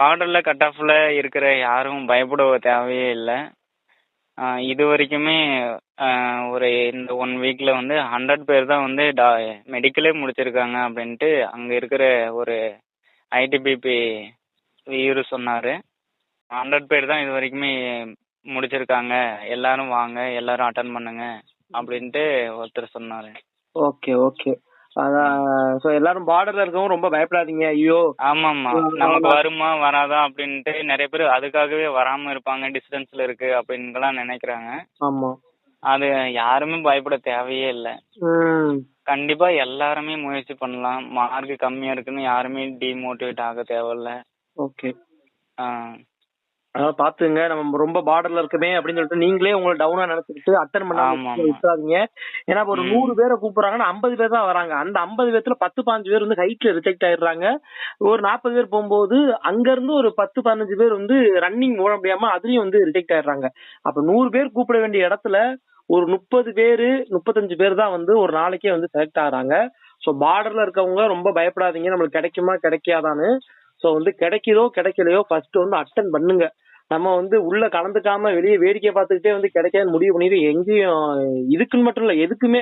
பார்டர்ல கட் ஆஃப்ல இருக்கிற யாரும் பயப்பட தேவையே இல்லை. இது வரைக்குமே ஒரு இந்த ஒன் வீக்ல வந்து ஹண்ட்ரட் பேர் தான் வந்து டா மெடிக்கலே முடிச்சிருக்காங்க அப்படின்ட்டு அங்க இருக்கிற ஒரு ஐடிபிபி இவரு சொன்னாரு. ஹண்ட்ரட் பேர் தான் இது வரைக்குமே முடிச்சிருக்காங்க. எல்லாரும் வாங்க எல்லாரும் அட்டன் பண்ணுங்க அப்படின்ட்டு ஒருத்தர் சொன்னாரு. Okay okay. ஸோ எல்லாரும் பார்டர்ல இருக்கவங்க ரொம்ப பயப்படாதீங்க ஐயோ. ஆமாமா நமக்கு வருமா வராதா அப்படின்ட்டு நிறைய பேர் அதுக்காகவே வராம இருப்பாங்க டிஸ்டன்ஸ்ல இருக்கு அப்படின்னுலாம் நினைக்கிறாங்க. ஆமா. அது யாருமே பயப்பட தேவையே இல்லை. கண்டிப்பா எல்லாருமே முயற்சி பண்ணலாம். மார்க் கம்மியா இருக்குன்னு யாருமே டிமோட்டிவேட் ஆக தேவையில்ல. ஓகே ஆஹ் அதாவது பாத்துங்க நம்ம ரொம்ப பார்டர்ல இருக்கமே அப்படின்னு சொல்லிட்டு நீங்களே உங்களை டவுனா நினைச்சுக்கிட்டு அட்டன் பண்ணாம. விட்டுறாதீங்க. ஏன்னா ஒரு. நூறு பேரை கூப்பிடுறாங்கன்னா ஐம்பது பேர் தான் வராங்க. அந்த ஐம்பது பேர்த்துல பத்து பாஞ்சு பேர் வந்து ஹைட்ல ரிஜெக்ட் ஆயிடுறாங்க. ஒரு நாற்பது பேர் போகும்போது அங்க இருந்து ஒரு பத்து பதினஞ்சு பேர் வந்து ரன்னிங் ஓட முடியாம அதுலயும் வந்து ரிஜெக்ட் ஆயிடுறாங்க. அப்ப நூறு பேர் கூப்பிட வேண்டிய இடத்துல ஒரு முப்பது பேரு முப்பத்தஞ்சு பேர் தான் வந்து ஒரு நாளைக்கே வந்து செலக்ட் ஆகுறாங்க. சோ பார்டர்ல இருக்கவங்க ரொம்ப பயப்படாதீங்க. நம்மளுக்கு கிடைக்குமா கிடைக்காதான்னு. சோ வந்து கிடைக்குதோ கிடைக்கலையோ ஃபர்ஸ்ட் வந்து அட்டன் பண்ணுங்க. நம்ம வந்து உள்ள கலந்துக்காம வெளியே வேடிக்கை பார்த்துக்கிட்டே வந்து கிடைக்காது முடிவு பண்ணிட்டு எங்கேயும் இதுக்குன்னு மட்டும் இல்ல எதுக்குமே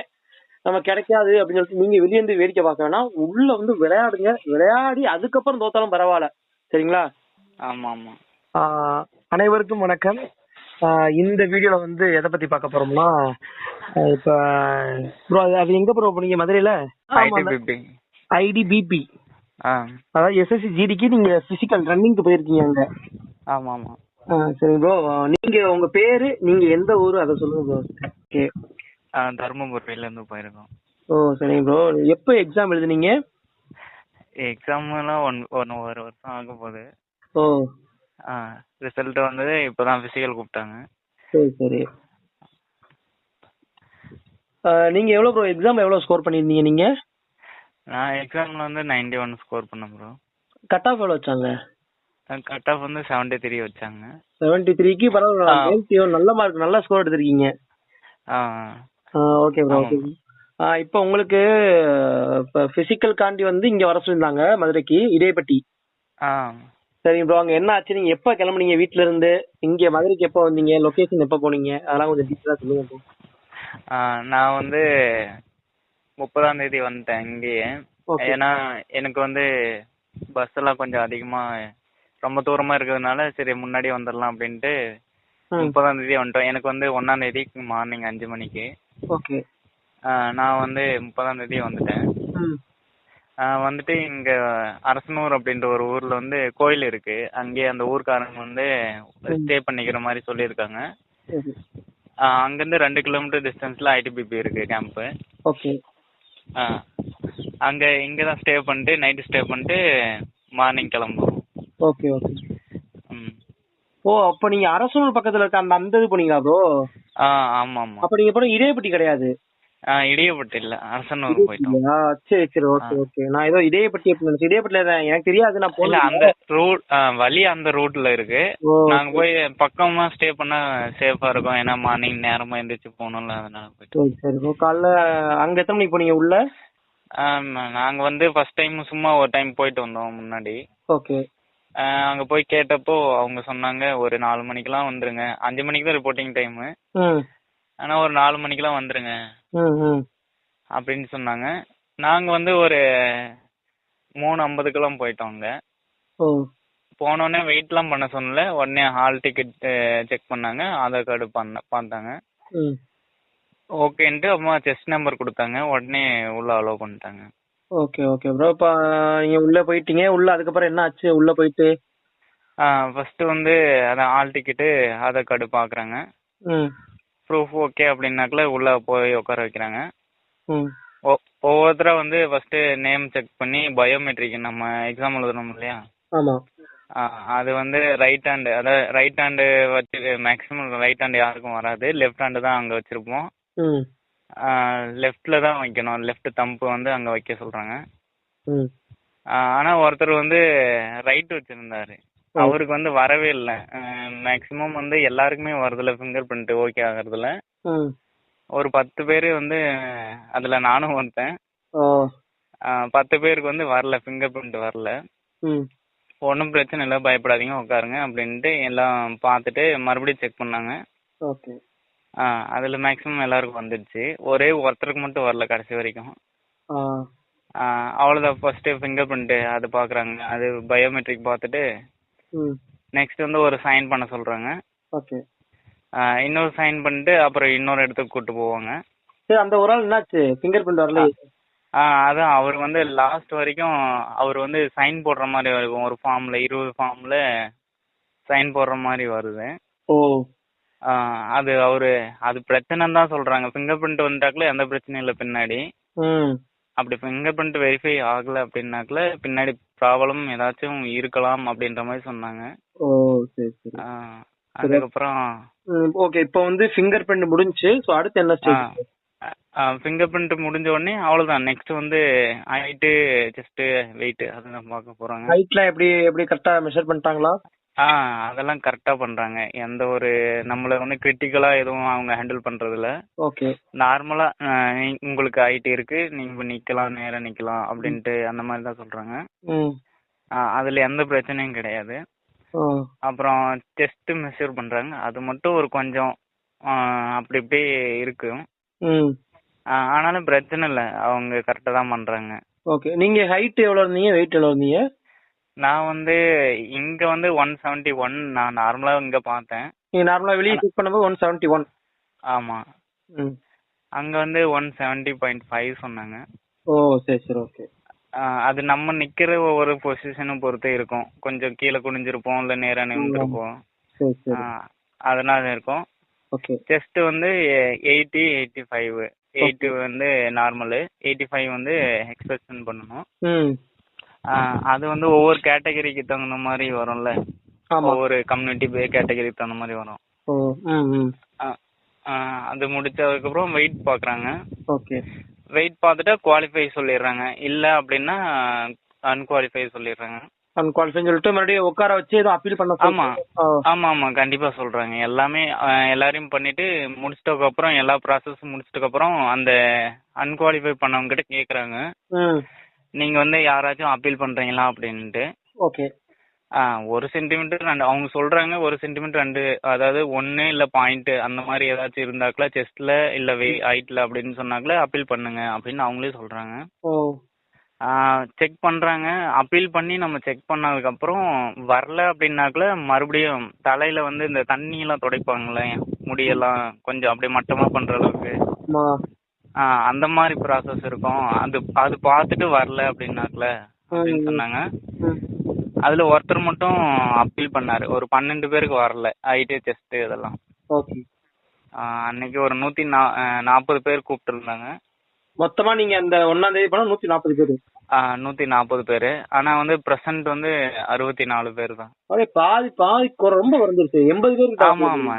நம்ம கிடைக்காது அப்படின்னு சொல்லிட்டு நீங்க வெளியே இருந்து வேடிக்கை பார்க்க வேணாம். உள்ள வந்து விளையாடுங்க. விளையாடி அதுக்கப்புறம் தோத்தாலும் பரவாயில்ல. சரிங்களா? ஆமா ஆமா ஆஹ் அனைவருக்கும் வணக்கம். ஆஹ் இந்த வீடியோல வந்து எதை பத்தி பார்க்க போறோம்னா இப்ப ப்ரோ அது எங்க ப்ரோ போனீங்க? மதுரையில? ஐடிபிபி அதாவது எஸ்எஸ்சி ஜிடிக்கு நீங்க பிசிக்கல் ரன்னிங்க்கு போயிருக்கீங்க அங்க. ஆமா ஆமா சரி ப்ரோ நீங்க உங்க பேரு நீங்க எந்த ஊரு அதை சொல்லுங்க ப்ரோ ஓகே. ஆ, தருமபுரியில இருந்து போயிருக்கோம். ஓ சரிங்க ப்ரோ எப்போ எக்ஸாம் எழுதுனீங்க? எக்ஸாம் எல்லாம் ஒன் ஒன் ஒரு வருஷம் ஆக போகுது. ஓ. ரிசல்ட் வந்தது இப்பதான் பிசிக்கல் கூப்பிட்டாங்க. சரி சரி. நீங்க எவ்வளவு ப்ரோ எக்ஸாம் எவ்வளவு ஸ்கோர் பண்ணிருந்தீங்க நீங்க? நான் எக்ஸாம்ல வந்து 91 ஒன் ஸ்கோர் பண்ணேன் ப்ரோ கட் ஆஃப் எவ்வளவு வச்சாங்க? கட் ஆஃப் வந்து 73 த்ரீ வச்சாங்க. செவன்டி த்ரீக்கு பரவாயில்ல ஆ. 91 நல்ல மார்க் நல்ல ஸ்கோர் எடுத்திருக்கீங்க. ஆ. Okay bro. ஓகே இப்போ உங்களுக்கு இப்போ பிசிக்கல் காண்டி வந்து இங்க வர சொல்லியிருந்தாங்க மதுரைக்கு இடையப்பட்டி. ஆ. சரிங்க ப்ரோ அங்க என்ன ஆச்சு? நீங்க எப்ப கிளம்புனீங்க வீட்ல இருந்து இங்க மதுரைக்கு எப்போ வந்தீங்க? லொகேஷன் எப்போ போனீங்க? அதெல்லாம் கொஞ்சம் டீட்டெயிலா சொல்லுங்க நான் வந்து முப்பதாம் தேதி வந்துட்டேன் இங்கேயே. ஏன்னா எனக்கு வந்து பஸ் எல்லாம் கொஞ்சம் அதிகமா ரொம்ப தூரமா இருக்கிறதுனால சரி முன்னாடி வந்துடலாம் அப்படின்ட்டு முப்பதாம் தேதி வந்துட்டோம். எனக்கு வந்து ஒன்னாம் தேதி மார்னிங் அஞ்சு மணிக்கு. ஓகே. ஆ, நான் வந்து முப்பதாம் தேதி வந்துட்டேன். வந்துட்டு இங்க அரசனூர் அப்படின்ற ஒரு ஊர்ல வந்து கோயில் இருக்கு. அங்கேயே அந்த ஊர்க்காரங்க வந்து ஸ்டே பண்ணிக்கிற மாதிரி சொல்லியிருக்காங்க. அங்கிருந்து ரெண்டு கிலோமீட்டர் டிஸ்டன்ஸ்ல ஐடிபிபி இருக்கு கேம்ப்பு ஓகே. அங்க இங்க தான் ஸ்டே பண்ணிட்டு நைட்டு ஸ்டே பண்ணிட்டு மார்னிங் கிளம்புவோம். ஓகே ஓகே ஓ அப்ப நீங்க அரசூர் பக்கத்துல இருக்க அந்த அந்த இது போனீங்களா ப்ரோ ஆ ஆமா ஆமா அப்ப நீங்க போன இடையப்பட்டி கிடையாது? இடியப்பட்டு இல்ல. அரசனூர் போயிட்டோம். சரி சரி ஓகே ஓகே நான் ஏதோ இடையப்பட்டி அப்படின்னு இடையப்பட்டில எனக்கு தெரியாது நான் போனது அந்த ரூட் வழி அந்த ரூட்ல இருக்கு. ஓ நாங்க போய் பக்கமா ஸ்டே பண்ணா சேஃபா இருக்கும். ஏன்னா மார்னிங் நேரமா எந்திரிச்சு போகணும்ல அதனால போயிட்டு சரி ப்ரோ காலைல அங்க எத்தனை மணிக்கு போனீங்க உள்ள? நாங்க வந்து ஃபர்ஸ்ட் டைம் சும்மா ஒரு டைம் போயிட்டு வந்தோம் முன்னாடி. ஓகே அங்க போய் கேட்டப்போ அவங்க சொன்னாங்க ஒரு நாலு மணிக்கெல்லாம் வந்துருங்க. அஞ்சு மணிக்கு தான் ரிப்போர்ட்டிங் டைம் ஆனா ஒரு நாலு மணிக்கெல்லாம் வந்துருங்க. அப்படின்னு சொன்னாங்க. நாங்க வந்து ஒரு மூணு ஐம்பதுக்கெல்லாம் போயிட்டோம் அங்க. ஓ. போனோடனே வெயிட்லாம் பண்ண சொன்னல உடனே ஹால் டிக்கெட் செக் பண்ணாங்க. ஆதார் கார்டு பண்ண பார்த்தாங்க. ஓகேன்ட்டு அப்புறமா செஸ்ட் நம்பர் கொடுத்தாங்க. உடனே உள்ள அலோவ் பண்ணிட்டாங்க. ஓகே ஓகே ப்ரோ இப்போ நீங்க உள்ள போயிட்டீங்க. உள்ள அதுக்கப்புறம் என்ன ஆச்சு? உள்ள போயிட்டு? ஃபர்ஸ்ட் வந்து அதான் ஹால் டிக்கெட்டு ஆதார் கார்டு பார்க்குறாங்க ம். ப்ரூஃப் ஓகே அப்படின்னாக்கல உள்ள போய் உட்கார வைக்கிறாங்க. ம். ஒவ்வொருத்தரா வந்து ஃபர்ஸ்ட் நேம் செக் பண்ணி பயோமெட்ரிக் நம்ம எக்ஸாம் எழுதணும் இல்லையா? ஆமா. அது வந்து ரைட் ஹேண்டு அதாவது ரைட் ஹேண்டு வச்சு மேக்ஸிமம் ரைட் ஹேண்டு யாருக்கும் வராது. லெஃப்ட் ஹேண்டு தான் அங்கே வச்சிருப்போம். ம். லெஃப்ட்ல தான் வைக்கணும். லெஃப்ட் தம்பு வந்து அங்கே வைக்க சொல்றாங்க. ஆனா ஒருத்தர் வந்து ரைட் வச்சிருந்தாரு. அவருக்கு வந்து வரவே இல்லை. மேக்ஸிமம் வந்து எல்லாருக்குமே வருதுல ஃபிங்கர் பிரிண்ட் ஓகே ஆகுறதுல. ஒரு பத்து பேர் வந்து அதுல நானும் வந்தேன் பத்து பேருக்கு வந்து வரல ஃபிங்கர் பிரிண்ட் வரல. ம். ஒன்றும் பிரச்சனை இல்லை பயப்படாதீங்க உட்காருங்க அப்படின்ட்டு எல்லாம் பார்த்துட்டு மறுபடியும் செக் பண்ணாங்க. ஓகே. ஆ அதில் மேக்ஸிமம் எல்லாருக்கும் வந்துடுச்சு. ஒரே ஒருத்தருக்கு மட்டும் வரல கடைசி வரைக்கும். அவ்வளோதான் ஃபர்ஸ்ட்டு ஃபிங்கர் பிரிண்ட்டு அது பார்க்குறாங்க அது பயோமெட்ரிக் பார்த்துட்டு நெக்ஸ்ட் வந்து ஒரு சைன் பண்ண சொல்கிறாங்க ஓகே. இன்னொரு சைன் பண்ணிட்டு அப்புறம் இன்னொரு இடத்துக்கு கூட்டு போவாங்க. சரி அந்த ஒரு ஆள் என்னாச்சு? ஃபிங்கர் பிரிண்ட் வரல. அதான். அவர் வந்து லாஸ்ட் வரைக்கும் அவர் வந்து சைன் போடுற மாதிரி இருக்கும் ஒரு ஃபார்மில் இருபது ஃபார்மில் சைன் போடுற மாதிரி வருது. ஓ. அது அவரு அது பிரச்சனைன்னு தான் சொல்றாங்க. ஃபிங்கர் பிரிண்ட் வந்துட்டாக்குல எந்த பிரச்சனையும் இல்லை பின்னாடி. அப்படி ஃபிங்கர் பிரிண்ட் வெரிஃபை ஆகல அப்படின்னாக்குல பின்னாடி ப்ராப்ளம் ஏதாச்சும் இருக்கலாம் அப்படின்ற மாதிரி சொன்னாங்க. ஓ சரி சரி. அதுக்கப்புறம் ஓகே இப்போ வந்து ஃபிங்கர் பிரிண்ட் முடிஞ்சுச்சு ஸோ அடுத்து என்ன ஸ்டேஜ் ஃபிங்கர் பிரிண்ட் முடிஞ்ச உடனே அவ்வளோதான் நெக்ஸ்ட் வந்து ஹைட்டு செஸ்ட்டு வெயிட் அதுதான் பார்க்க போறாங்க. ஹைட்லாம் எப்படி எப்படி கரெக்டா மெஷர் பண்ணிட்டாங்களா? ஆ அதெல்லாம் கரெக்டாக பண்றாங்க. எந்த ஒரு நம்மள வந்து கிரிட்டிக்கலா எதுவும் அவங்க ஹேண்டில் பண்றதில்ல. ஓகே நார்மலா உங்களுக்கு ஹைட் இருக்கு நீங்க நிக்கலாம் நேரா நிக்கலாம் அப்படின்ட்டு அந்த மாதிரி தான் ஆ, அதுல எந்த பிரச்சனையும் கிடையாது. அப்புறம் செஸ்ட் மெஷர் பண்றாங்க. அது மட்டும் ஒரு கொஞ்சம் அப்படி இப்படி இருக்கு. ம். ஆ, ஆனாலும் பிரச்சனை இல்லை. அவங்க கரெக்டாக தான் பண்றாங்க. ஓகே நீங்க ஹைட் எவ்வளவு இருந்தீங்க? வெயிட் எவ்வளவு இருந்தீங்க? நான் வந்து இங்க வந்து ஒன் செவன்ட்டி ஒன் நான் நார்மலா இங்க பார்த்தேன். நீங்க நார்மலா வெளியே செக் பண்ணும்போது ஒன் செவன்ட்டி ஒன் ஆமா. அங்க வந்து ஒன் செவன்ட்டி பாயிண்ட் ஃபைவ் சொன்னாங்க. ஓ சரி சரி ஓகே அது நம்ம நிக்கிற ஒவ்வொரு பொசிஷனும் பொறுத்து இருக்கும். கொஞ்சம் கீழே குனிஞ்சிருப்போம் இல்ல நேரா சரி அதனால இருக்கும். ஓகே செஸ்ட் வந்து எயிட்டி எயிட்டி ஃபைவ் எயிட்டி வந்து நார்மலு எயிட்டி ஃபைவ் வந்து எக்ஸ்பிரஷன் பண்ணணும். அது வந்து ஒவ்வொரு கேட்டகரிக்கு தகுந்த மாதிரி வரும்ல. ஒவ்வொரு கம்யூனிட்டி கேட்டகரிக்கு தகுந்த மாதிரி வரும். அது முடிச்சதுக்கப்புறம் வெயிட் பார்க்குறாங்க ஓகே. வெயிட் பார்த்துட்டு குவாலிஃபை சொல்லிடுறாங்க. இல்லை அப்படின்னா அன்குவாலிஃபை சொல்லிடுறாங்க. அன்குவாலிஃபைன்னு சொல்லிட்டு மறுபடியும் உட்கார வச்சு எதுவும் அப்பீல் பண்ண ஆமா. ஆமா ஆமா. கண்டிப்பா சொல்றாங்க. எல்லாமே எல்லாரையும் பண்ணிட்டு முடிச்சிட்டதுக்கு அப்புறம் எல்லா ப்ராசஸும் முடிச்சிட்டதுக்கு அப்புறம் அந்த அன்குவாலிஃபை பண்ணவங்க கிட்ட கேக்குறாங்க. நீங்க வந்து யாராச்சும் அப்பீல் பண்றீங்களா அப்படின்ட்டு. ஓகே. ஆ, ஒரு சென்டிமீட்டர் ரெண்டு அவங்க சொல்றாங்க ஒரு சென்டிமீட்டர் ரெண்டு அதாவது ஒன்னு இல்ல பாயிண்ட் அந்த மாதிரி ஏதாச்சும் இருந்தாக்கல செஸ்ட்ல இல்ல வெய் ஹைட்ல அப்படின்னு சொன்னாக்கல அப்பீல் பண்ணுங்க அப்படின்னு அவங்களே சொல்றாங்க. ஓ. செக் பண்றாங்க. அப்பீல் பண்ணி நம்ம செக் பண்ணதுக்கு அப்புறம் வரல அப்படின்னாக்கல மறுபடியும் தலையில வந்து இந்த தண்ணி எல்லாம் துடைப்பாங்கல்ல முடியெல்லாம் கொஞ்சம் அப்படியே மட்டமா பண்ற அளவுக்கு. அந்த மாதிரி ப்ராசஸ் இருக்கும். அது அது பார்த்துட்டு வரல அப்படின்னாக்கல அப்படின்னு சொன்னாங்க. அதுல ஒருத்தர் மட்டும் அப்பீல் பண்ணாரு. ஒரு பன்னெண்டு பேருக்கு வரல. ஹைட்டு செஸ்ட் இதெல்லாம். ஓகே. அன்னைக்கு ஒரு நூத்தி நா நாற்பது பேர் கூப்பிட்டு இருந்தாங்க மொத்தமா நீங்க அந்த ஒன்னாம் தேதி போனா நூத்தி நாற்பது பேரு. நூத்தி நாற்பது பேர். ஆனா வந்து பிரசன்ட் வந்து அறுபத்தி நாலு பேர் தான். பாதி பாதி ரொம்ப குறைஞ்சிருச்சு. எண்பது பேருக்கு ஆமா ஆமா.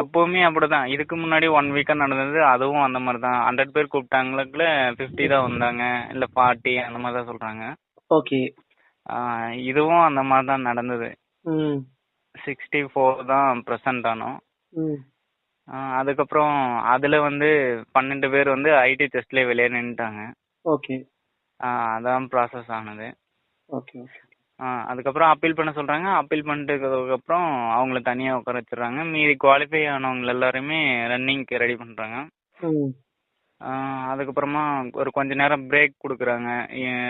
எப்பவுமே அப்படிதான். இதுக்கு முன்னாடி ஒன் வீக்கா நடந்தது அதுவும் அந்த மாதிரி தான் ஹண்ட்ரட் பேர் கூப்பிட்டாங்களுக்குள்ள ஃபிஃப்டி தான் வந்தாங்க. இல்ல ஃபார்ட்டி அந்த மாதிரி தான் சொல்றாங்க ஓகே இதுவும் அந்த மாதிரி தான் நடந்தது. சிக்ஸ்டி ஃபோர் தான் ப்ரெசன்ட் ஆனோம். அதுக்கப்புறம் அதுல வந்து பன்னெண்டு பேர் வந்து ஐடி டெஸ்ட்லயே வெளியே நின்னுட்டாங்க. ஓகே அதான் ப்ராசஸ் ஆனது. ஓகே அதுக்கப்புறம் அப்பீல் பண்ண சொல்றாங்க. அப்பீல் பண்ணிட்டதுக்கு அப்புறம் அவங்கள தனியா உட்கார வச்சிடுறாங்க. மீதி குவாலிஃபை ஆனவங்க எல்லாருமே ரன்னிங்க்கு ரெடி ஆ, அதுக்கப்புறமா ஒரு கொஞ்ச நேரம் பிரேக் கொடுக்குறாங்க.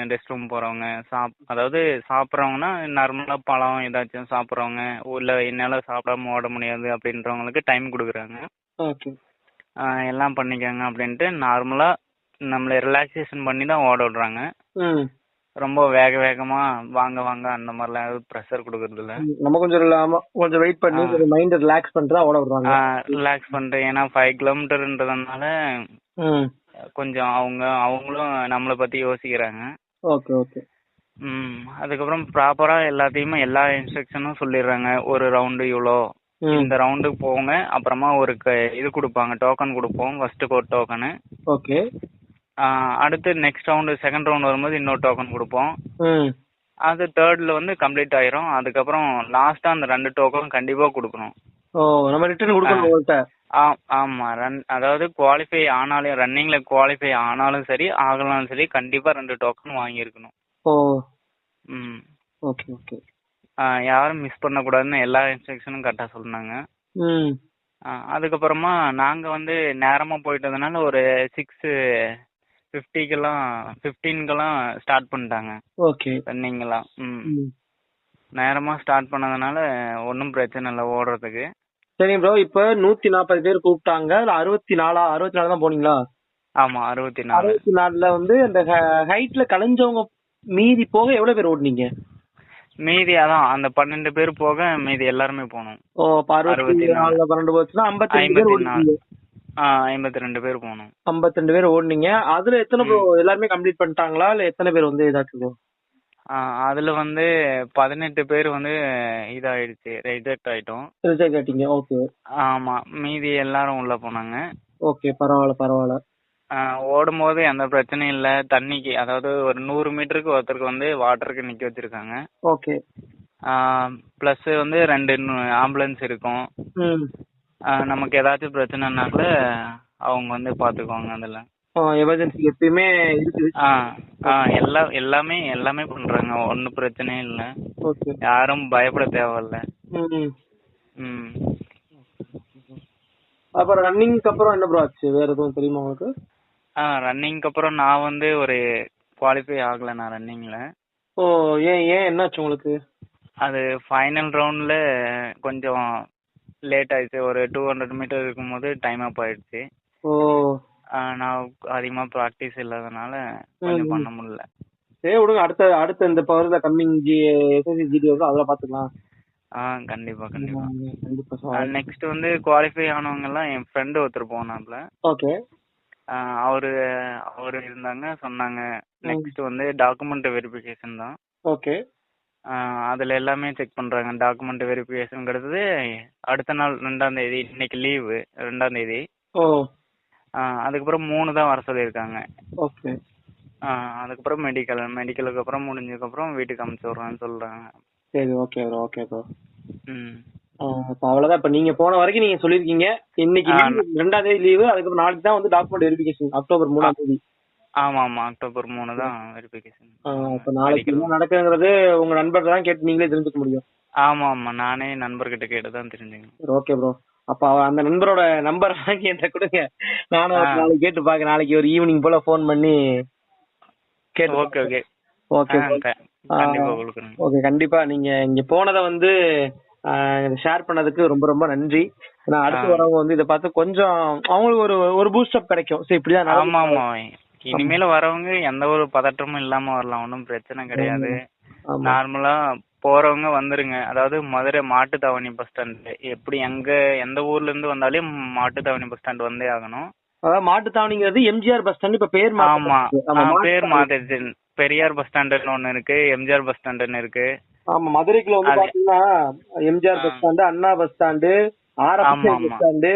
ரெஸ்ட் ரூம் போறவங்க. சாப் அதாவது சாப்பிட்றவங்கன்னா நார்மலா பழம் ஏதாச்சும் சாப்பிட்றவங்க இல்ல என்னால சாப்பிடாம ஓட முடியாது அப்படின்றவங்களுக்கு டைம் கொடுக்குறாங்க. ஓகே எல்லாம் பண்ணிக்கோங்க அப்படின்ட்டு நார்மலா நம்மள ரிலாக்ஸேஷன் பண்ணி தான் ஓட விடுறாங்க. ரொம்ப வேக வேகமா வாங்க வாங்க அந்த மாதிரிலாம் ப்ரெஷர் கொடுக்கறது இல்ல. நம்ம கொஞ்சம் இல்லாம கொஞ்சம் வெயிட் பண்ணி. கொஞ்சம் மைண்ட் ரிலாக்ஸ் பண்ணிட்டு ஓட விடுறாங்க. ரிலாக்ஸ் பண்றேன் ஏன்னா ஃபைவ் கிலோமீட்டர்ன்றதுனால கொஞ்சம் அவங்க அவங்களும் நம்மளை பத்தி யோசிக்கிறாங்க. Okay okay. ம் அதுக்கப்புறம் ப்ராப்பரா எல்லாத்தையுமே எல்லா இன்ஸ்ட்ரக்ஷனும் சொல்லிடுறாங்க. ஒரு ரவுண்டு இவ்வளோ இந்த ரவுண்டுக்கு போங்க அப்புறமா ஒரு இது கொடுப்பாங்க டோக்கன் கொடுப்போம் ஃபர்ஸ்ட் கோட் டோக்கனு ஓகே. அடுத்து நெக்ஸ்ட் ரவுண்டு செகண்ட் ரவுண்ட் வரும்போது இன்னொரு டோக்கன் கொடுப்போம். அது தேர்ட்ல வந்து கம்ப்ளீட் ஆயிரும். அதுக்கப்புறம் லாஸ்டா அந்த ரெண்டு டோக்கன் கண்டிப்பா கொடுக்கணும். ஓ நம்ம ரிட்டர்ன் கொடுக்கணும் ஆமா ரன் அதாவது குவாலிஃபை ஆனாலும் ரன்னிங்ல குவாலிஃபை ஆனாலும் சரி ஆகலாலும் சரி கண்டிப்பா ரெண்டு டோக்கன் வாங்கியிருக்கணும். ஓ. ம். Okay okay. யாரும் மிஸ் பண்ணக்கூடாதுன்னு எல்லா இன்ஸ்ட்ரக்ஷனும் கரெக்டாக சொன்னாங்க. அதுக்கப்புறமா நாங்கள் வந்து நேரமாக போயிட்டதுனால ஒரு சிக்ஸு ஃபிஃப்டிக்கெல்லாம் ஃபிஃப்டீன்க்கெல்லாம் ஸ்டார்ட் பண்ணிட்டாங்க. ஓகே ரன்னிங்கெல்லாம் ம். நேரமாக ஸ்டார்ட் பண்ணதுனால ஒன்றும் பிரச்சனை இல்லை ஓடுறதுக்கு. சரி ப்ரோ இப்ப நூத்தி நாற்பது பேர் கூப்பிட்டாங்க. அதுல அறுபத்தி நாலா அறுபத்தி நாலு தான் போனீங்களா? ஆமாம் அறுபத்தி நாலு. அறுபத்தி நாலுல வந்து அந்த ஹைட்ல கலைஞ்சவங்க மீதி போக எவ்வளவு பேர் ஓடுனீங்க? மீதி அதான் அந்த பன்னெண்டு பேர் போக மீதி எல்லாருமே போனோம். ஓ அறுபத்தி நாலு. பன்னெண்டு போச்சுன்னா ஐம்பத்தி நாலு. ஐம்பத்தி ரெண்டு பேர் போனோம் ஐம்பத்தி ரெண்டு பேர் ஓடுனீங்க. அதுல எத்தனை ப்ரோ எல்லாருமே கம்ப்ளீட் பண்ணிட்டாங்களா? இல்ல எத்தனை பேர் வந்து இதாச்சு ஆ, அதுல வந்து பதினெட்டு பேர் வந்து இதாயிடுச்சு ரிஜெக்ட் ஆயிட்டோம். ரிசல்ட் கேட்டீங்க ஓகே ஆமா மீதி எல்லாரும் உள்ள போனாங்க. ஓகே பரவாயில்ல பரவாயில்ல. ஆ, ஓடும்போது எந்த பிரச்சனையும் இல்ல. தண்ணிக்கு அதாவது ஒரு நூறு மீட்டருக்கு ஒருத்தருக்கு வந்து வாட்டருக்கு நிக்க வச்சிருக்காங்க. ஓகே ப்ளஸ் வந்து ரெண்டு ஆம்புலன்ஸ் இருக்கும். நமக்கு ஏதாச்சும் பிரச்சனைனா கூட அவங்க வந்து பாத்துக்குவாங்க அதுல. எமர்ஜென்சி எப்பயுமே இருக்குது. ஆ ஆ எல்லா எல்லாமே எல்லாமே பண்றாங்க ஒன்றும் பிரச்சனையும் இல்ல. ஓகே. யாரும் பயப்பட தேவையில்ல. ம் ம். அப்புறம் ரன்னிங்க்கு அப்புறம் என்ன ப்ரோ ஆச்சு? வேற எதுவும் தெரியுமா உங்களுக்கு? ஆ ரன்னிங்க்கு அப்புறம் நான் வந்து ஒரு குவாலிஃபை ஆகல நான் ரன்னிங்ல ஓ ஏன் ஏன் என்னாச்சு உங்களுக்கு? அது ஃபைனல் ரவுண்ட்ல கொஞ்சம் லேட் ஆயிடுச்சு. ஒரு டூ ஹண்ட்ரட் மீட்டர் இருக்கும்போது டைம் அப் ஆயிடுச்சு. ஓ. நான் அதிகமா ப்ராக்டிஸ் இல்லாதனால கொஞ்சம். பண்ண முடியல. சரி விடுங்க. அடுத்த அடுத்த இந்த பவர்ல கம்மிங் ஜி எஸ்எஸ்சி ஜிடி வருது அதில் பார்த்துக்கலாம் ஆ கண்டிப்பா கண்டிப்பா. நெக்ஸ்ட் வந்து குவாலிஃபை ஆனவங்க எல்லாம் என் ஃப்ரெண்டு ஒருத்தர் போனாப்ல. ஓகே அவரு அவரு இருந்தாங்க சொன்னாங்க. நெக்ஸ்ட் வந்து டாக்குமெண்ட் வெரிஃபிகேஷன் தான். ஓகே அதுல எல்லாமே செக் பண்றாங்க. டாக்குமெண்ட் வெரிஃபிகேஷன்ங்கிறது அடுத்த நாள் ரெண்டாம் தேதி இன்னைக்கு லீவு ரெண்டாம் தேதி. ஓ. ஆ, அதுக்கப்புறம் மூணு தான் வர சொல்லியிருக்காங்க. ஓகே. ஆ, அதுக்கப்புறம் மெடிக்கல் மெடிக்கலுக்கு அப்புறம் முடிஞ்சதுக்கப்புறம் வீட்டுக்கு அமுச்சு விட்றேன்னு சொல்றாங்க. சரி ஓகே ப்ரோ ஓகே ப்ரோ ம். இப்போ அவ்வளோதான் இப்போ நீங்க போன வரைக்கும் நீங்க சொல்லியிருக்கீங்க. இன்னைக்கு ரெண்டாம் தேதி லீவு அதுக்கப்புறம் நாளைக்கு தான் வந்து டாக்குமெண்ட் வெரிஃபிகேஷன் அக்டோபர் மூணாம் தேதி. ஆமா ஆமா அக்டோபர் மூணு தான் வெரிஃபிகேஷன் இப்போ நாளைக்கு என்ன நடக்குங்கிறது உங்க நண்பர் தான் கேட்டு நீங்களே தெரிஞ்சுக்க முடியும். ஆமா ஆமா நானே நண்பர்கிட்ட கேட்டு தான் தெரிஞ்சுக்கணும். சரி ஓகே ப்ரோ அப்ப அந்த நண்பரோட நம்பர் வாங்கி என்கிட்ட கொடுங்க. நானும் நாளைக்கு கேட்டு பாக்க நாளைக்கு ஒரு ஈவினிங் போல ஃபோன் பண்ணி கேட்டு ஓகே ஓகே ஓகே ஓகே கண்டிப்பா நீங்க இங்க போனதை வந்து ஷேர் பண்ணதுக்கு ரொம்ப ரொம்ப நன்றி. ஏன்னா அடுத்து. வரவங்க வந்து இதை பார்த்து கொஞ்சம் அவங்களுக்கு ஒரு ஒரு பூஸ்ட் அப் கிடைக்கும். சரி இப்படிதான் ஆமா. ஆமா இனிமேல வரவங்க எந்த ஒரு பதற்றமும் இல்லாம வரலாம். ஒன்றும் பிரச்சனை கிடையாது. நார்மலா போறவங்க வந்துருங்க. அதாவது மதுரை மாட்டுத்தாவணி பஸ் ஸ்டாண்ட் எப்படி எங்க எந்த ஊர்ல இருந்து வந்தாலும் மாட்டுத்தாவணி பஸ் ஸ்டாண்ட் வந்தே ஆகணும். அதாவது மாட்டுத்தாவணிங்கிறது எம்ஜிஆர் பஸ் ஸ்டாண்ட் இப்ப பேர் ஆமா. பேர். மாத்திடுச்சு பெரியார் பஸ் ஸ்டாண்டுன்னு ஒண்ணு இருக்கு. எம்ஜிஆர் பஸ் ஸ்டாண்டுன்னு இருக்கு. ஆமா மதுரைக்குள்ள வந்து பாத்தீங்கன்னா MGR bus. Stand Anna bus stand RS ஆமா, bus. Stand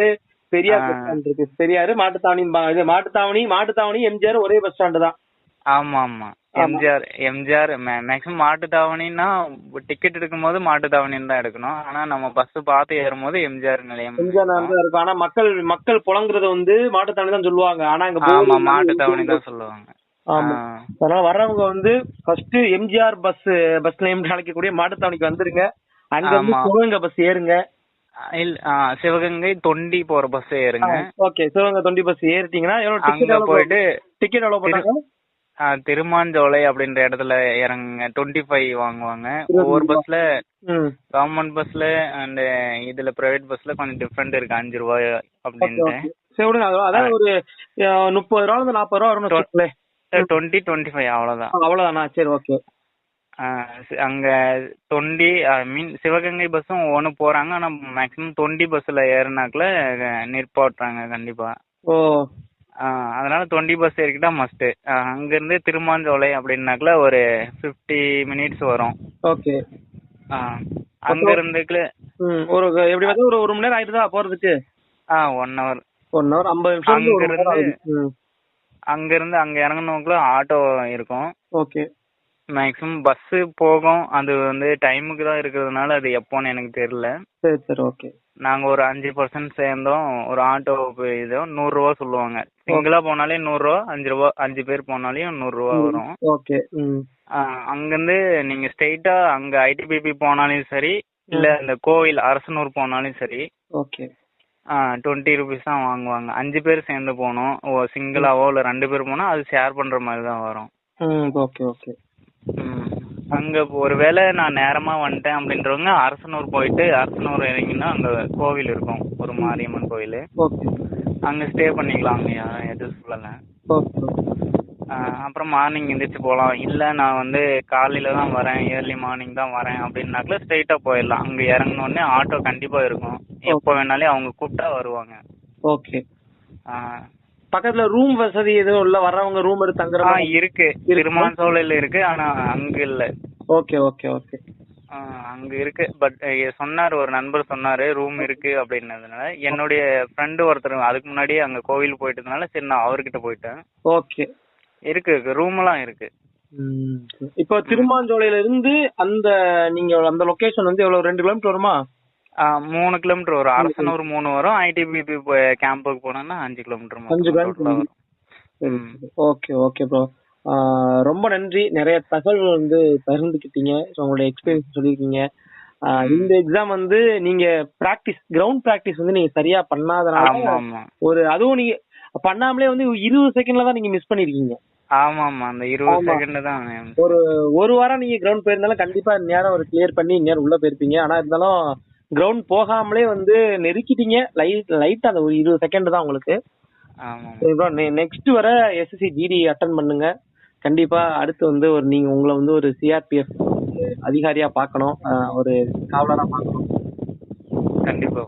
Periyar. Bus stand இருக்கு. பெரியாரு மாட்டுத்தாவணி இது மாட்டுத்தாவணி மாட்டுத்தாவணி எம்ஜிஆர் ஒரே பஸ் ஸ்டாண்டு தான். ஆமா ஆமா. எம்ஜிஆர் எம்ஜிஆர் மேக்ஸிமம் மாட்டுத்தாவணின்னா டிக்கெட் எடுக்கும்போது மாட்டுத்தாவணின்னு தான் எடுக்கணும். ஆனா நம்ம பஸ் பார்த்து ஏறும்போது எம்ஜிஆர் நிலையம் எம்ஜிஆர் இருக்கும். ஆனா மக்கள் மக்கள் புலங்குறது வந்து மாட்டுத்தாவணி தான் சொல்லுவாங்க. ஆனா இங்க ஆமா போர்டு மாட்டுத்தாவணி தான் சொல்லுவாங்க. ஆமா. அதனால வர்றவங்க வந்து first MGR bus bus name அழைக்கக்கூடிய மாட்டுத்தாவணிக்கு வந்துருங்க. அங்க வந்து பஸ் ஏறுங்க. சிவகங்கை தொண்டி போற பஸ் ஏறுங்க. ஓகே சிவகங்கை தொண்டி பஸ் ஏறிட்டீங்கன்னா எவ்வளவு டிக்கெட் போயிட்டு டிக்கெட் எவ்வளவு போட்டாங்க? திருமாஞ்சோலை அப்படின்ற இடத்துல இறங்குங்க. டுவெண்ட்டி ஃபைவ் வாங்குவாங்க ஒவ்வொரு. பஸ்ல கவர்மெண்ட் பஸ்ல அண்ட் இதுல பிரைவேட் பஸ்ல கொஞ்சம் டிஃப்ரெண்ட் இருக்கு. அஞ்சு ரூபாய் ஓகே சரி விடுங்க. அது- அதான் ஒரு முப்பது ரூபா நாற்பது ரூபா வச்சுக்கோங்களேன் டுவெண்ட்டி டுவெண்ட்டி ஃபைவ் அவ்வளவுதான். அவ்வளவுதானா? சரி ஓகே அங்க தொண்டி ஐ மீன் சிவகங்கை பஸ்ஸும் ஒவ்வொன்று போறாங்க. ஆனா மேக்ஸிமம் தொண்டி பஸ்ல ஏறினாக்குல நிற்பாட்டுறாங்க கண்டிப்பா. ஓ. ஆ, அதனால தொண்டி பஸ் ஏறிக்கிட்டா மஸ்ட் அங்க இருந்து திருமாஞ்சோலை அப்படின்னாக்குல ஒரு ஃபிஃப்டி மினிட்ஸ் வரும். ஓகே. ஆ, அங்க இருந்துக்குல ஒரு எப்படி பார்த்தா ஒரு ஒரு மணி நேரம் ஆயிடுதா போறதுக்கு? ஆ ஒன் ஹவர் ஒன் ஹவர் ஐம்பது நிமிஷம் இருந்து அங்கிருந்து- ஆகுது. ம். அங்க இருந்து அங்க இறங்கணுக்குள்ள ஆட்டோ இருக்கும். ஓகே. மேக்ஸிமம் பஸ் போகும். அது வந்து டைமுக்கு தான் இருக்கிறதுனால அது எப்போன்னு எனக்கு தெரியல. சரி சரி ஓகே நாங்க ஒரு அஞ்சு பர்சன்ட் சேர்ந்தோம். ஒரு ஆட்டோ இதோ நூறு ரூபா சொல்லுவாங்க. சிங்கிளா போனாலே நூறு ரூபா அஞ்சு ரூபா அஞ்சு பேர் போனாலையும் நூறு ரூபா வரும். ஓகே அங்கேருந்து நீங்கள் ஸ்ட்ரெயிட்டாக அங்கே ஐடிபிபி போனாலும் சரி இல்லை இந்த கோவில் அரசனூர் போனாலும் சரி ஓகே டுவெண்ட்டி ருபீஸ் தான் வாங்குவாங்க. அஞ்சு பேர் சேர்ந்து போகணும். சிங்கிளாவோ இல்லை ரெண்டு பேர் போனால் அது ஷேர் பண்ணுற மாதிரி தான் வரும். Okay okay. அங்க ஒருவேளை நான் நேரமா வந்துட்டேன் அப்படின்றவங்க அரசனூர் போயிட்டு அரசனூர் இறங்கினா அங்க கோவில் இருக்கும். ஒரு மாரியம்மன் கோவில். ஓகே. அங்க ஸ்டே பண்ணிக்கலாம் அங்கயா எதுவும் சொல்லல. ஓகே அப்புறம் மார்னிங் எந்திரிச்சு போகலாம் இல்லை நான் வந்து காலையில தான் வரேன். ஏர்லி மார்னிங் தான் வரேன் அப்படின்னாக்கல ஸ்ட்ரெயிட்டாக போயிடலாம். அங்கே இறங்கினோடனே ஆட்டோ கண்டிப்பாக இருக்கும். எப்போ வேணாலும் அவங்க கூப்பிட்டா வருவாங்க. ஓகே. பக்கத்துல ரூம் வசதி எதுவும் இல்ல? வர்றவங்க ரூம் எடுத்து தங்குற மாதிரி? இருக்கு. திருமான் சோலையில் இருக்கு. ஆனா அங்க இல்லை. Okay okay okay. அங்க இருக்கு. பட் சொன்னாரு ஒரு நண்பர் சொன்னாரு ரூம் இருக்கு அப்படின்னதுனால. என்னுடைய ஃப்ரெண்டு ஒருத்தர் அதுக்கு முன்னாடியே அங்க கோவில் போயிட்டதுனால சரி நான் அவர்கிட்ட போயிட்டேன். ஓகே. இருக்கு ரூம் எல்லாம் இருக்கு. இப்போ திருமாஞ்சோலையில இருந்து அந்த நீங்க அந்த லொகேஷன் வந்து எவ்வளவு? ரெண்டு கிலோமீட்டர் வருமா? மூணு கிலோமீட்டர் வரும். அரசனூர் மூணு வரும். ஐடிபிபி கேம்புக்கு போனோம்னா அஞ்சு கிலோமீட்டர் அஞ்சு கிலோமீட்டர். ஓகே ஓகே ப்ரோ ரொம்ப நன்றி. நிறைய தகவல் வந்து பகிர்ந்துக்கிட்டீங்க உங்களுடைய எக்ஸ்பீரியன்ஸ் சொல்லியிருக்கீங்க. இந்த எக்ஸாம் வந்து நீங்க பிராக்டிஸ் கிரவுண்ட் பிராக்டிஸ் வந்து நீங்க சரியா பண்ணாதனால ஒரு அதுவும் நீங்க பண்ணாமலே வந்து இருபது செகண்ட்ல தான் நீங்க மிஸ் பண்ணிருக்கீங்க. ஆமா ஆமா. அந்த இருபது. செகண்ட் தான் ஒரு ஒரு வாரம் நீங்க கிரவுண்ட் போயிருந்தாலும் கண்டிப்பா நேரம் ஒரு கிளியர் பண்ணி நேரம் உள்ள போயிருப்பீங்க. ஆனா இருந்தாலும் கிரவுண்ட் போகாமலே வந்து நெருக்கிட்டீங்க. லைட் லைட் அந்த ஒரு இருபது செகண்ட் தான் உங்களுக்கு. நெக்ஸ்ட் வர எஸ்எஸ்சி ஜிடி அட்டன் பண்ணுங்க. கண்டிப்பா அடுத்து வந்து ஒரு நீங்க உங்களை வந்து ஒரு சிஆர்பிஎஃப் அதிகாரியா பார்க்கணும். ஒரு காவலரா பார்க்கணும். கண்டிப்பா.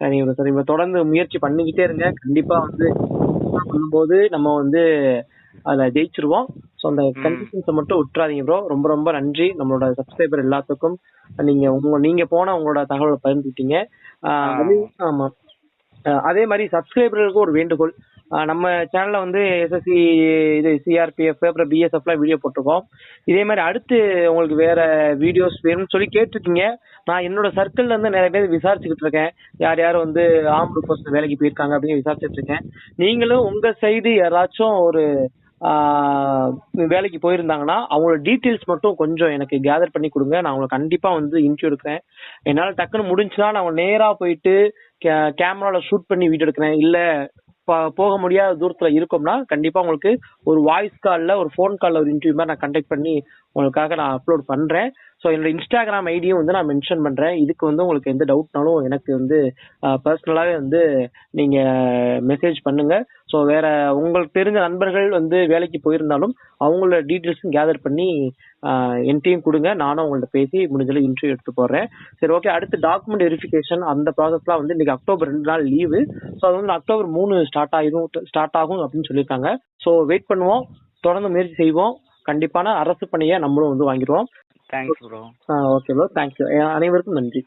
சரி சரி bro. தொடர்ந்து முயற்சி பண்ணிக்கிட்டே இருங்க. கண்டிப்பா வந்து பண்ணும்போது நம்ம வந்து அதுல ஜெயிச்சிருவோம். ஸோ அந்த. கண்டிஷன்ஸை மட்டும் விட்டுறாதீங்க ப்ரோ ரொம்ப ரொம்ப நன்றி. நம்மளோட சப்ஸ்கிரைபர் எல்லாத்துக்கும். நீங்க உங்க நீங்க போன உங்களோட தகவலை பகிர்ந்துட்டீங்க ஆமா. அதே மாதிரி சப்ஸ்கிரைபர்களுக்கு ஒரு வேண்டுகோள். நம்ம சேனல்ல வந்து எஸ்எஸ்சி இது சிஆர்பிஎஃப் அப்புறம் பிஎஸ்எஃப்லாம் வீடியோ போட்டிருக்கோம். இதே மாதிரி அடுத்து உங்களுக்கு வேற வீடியோஸ் வேணும்னு சொல்லி கேட்டிருக்கீங்க. நான் என்னோட சர்க்கிள்ல இருந்து நிறைய பேர் விசாரிச்சுக்கிட்டு இருக்கேன். யார் யார் வந்து ஆம்பு போஸ்ட் வேலைக்கு போயிருக்காங்க அப்படின்னு விசாரிச்சுட்டு இருக்கேன். நீங்களும் உங்க சைடு யாராச்சும் ஒரு வேலைக்கு போயிருந்தாங்கன்னா அவங்களோட டீட்டெயில்ஸ் மட்டும் கொஞ்சம் எனக்கு கேதர் பண்ணி கொடுங்க. நான் அவங்களை கண்டிப்பா வந்து இன்டர்வியூ எடுக்கிறேன். என்னால் டக்குன்னு முடிஞ்சுனா நான் நேராக போயிட்டு கேமரால ஷூட் பண்ணி வீடியோ எடுக்கிறேன். இல்ல போக முடியாத தூரத்துல இருக்கோம்னா கண்டிப்பா உங்களுக்கு ஒரு வாய்ஸ் கால்ல ஒரு ஃபோன் கால்ல ஒரு இன்டர்வியூ மாதிரி நான் கண்டக்ட் பண்ணி உங்களுக்காக நான் அப்லோட் பண்றேன். ஸோ என்னோட இன்ஸ்டாகிராம் ஐடியும் வந்து நான் மென்ஷன் பண்றேன். இதுக்கு வந்து உங்களுக்கு எந்த டவுட்னாலும் எனக்கு வந்து பர்சனலாவே வந்து நீங்க மெசேஜ் பண்ணுங்க. ஸோ வேற உங்களுக்கு தெரிஞ்ச நண்பர்கள் வந்து வேலைக்கு போயிருந்தாலும் அவங்களோட டீட்டெயில்ஸும் கேதர் பண்ணி என்கிட்டயும் கொடுங்க. நானும் உங்கள்ட்ட பேசி முடிஞ்சளவு இன்டர்வியூ எடுத்து போடுறேன் சரி ஓகே அடுத்து டாக்குமெண்ட் வெரிஃபிகேஷன் அந்த ப்ராசஸ்லாம் வந்து இன்னைக்கு அக்டோபர் ரெண்டு நாள் லீவு ஸோ அது வந்து அக்டோபர் மூணு ஸ்டார்ட் ஆகும் ஸ்டார்ட் ஆகும் அப்படின்னு சொல்லியிருக்காங்க. ஸோ வெயிட் பண்ணுவோம். தொடர்ந்து முயற்சி செய்வோம். கண்டிப்பான அரசு பணியை நம்மளும் வந்து வாங்கிடுவோம். Thanks bro okay bro thank you அனைவருக்கும் நன்றி.